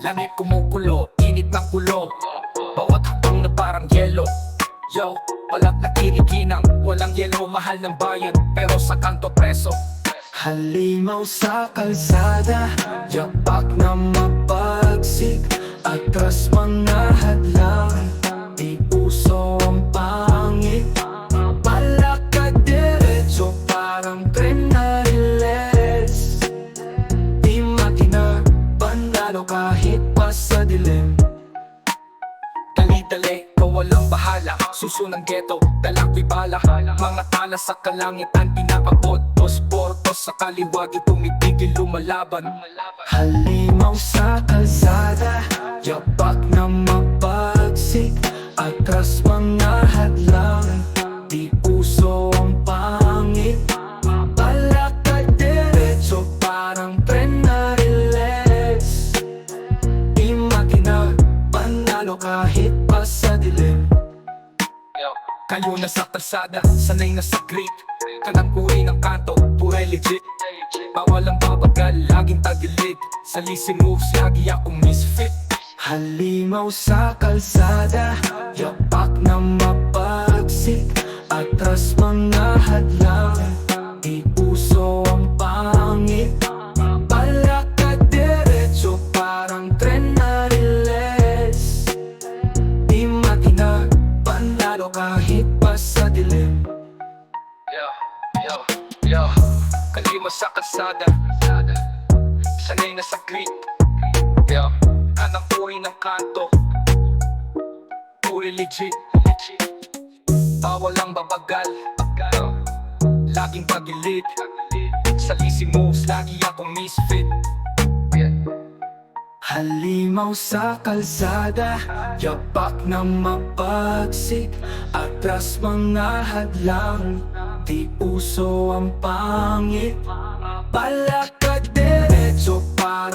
Langit kumukulo, init ng kulo. Bawat hakbang na parang yelo. Yo, walang nakiriginang Walang yelo, mahal ng bayan Pero sa kanto preso. Halimaw sa kalsada Yapak na mapagsik Atras Dali-dali, kawalang bahala. Suso ng ghetto, dalang bibala. Mga tala sa kalangitan, pinapabot. Portos sa kaliwag, tumitigil lumalaban. Halimaw sa kalsada Yapak na mapagsik. Atras mga hadlang Di puso ang pangit. Palakad diretso Parang tren na relax Kayo na sa kalsada, sanay na sa grit Kanang puri ng kanto, pure legit. Bawal ang babagal, laging tagilid. Sa leasing moves, lagi akong misfit. Halimaw sa kalsada Yapak Panalo kahit pa sa dilim. Yo, yo, yo. Kalima sa kalsada. Sanay na sa grit Yo, kanang puri ng kanto. Puri legit. Bawal ang babagal. Laging pagilid. Sa leasing moves, lagi akong misfit. Halimaw sa kalsada Yapak na mapagsik Atras mga hadlang Di puso ang pangit. Palakad diretso pa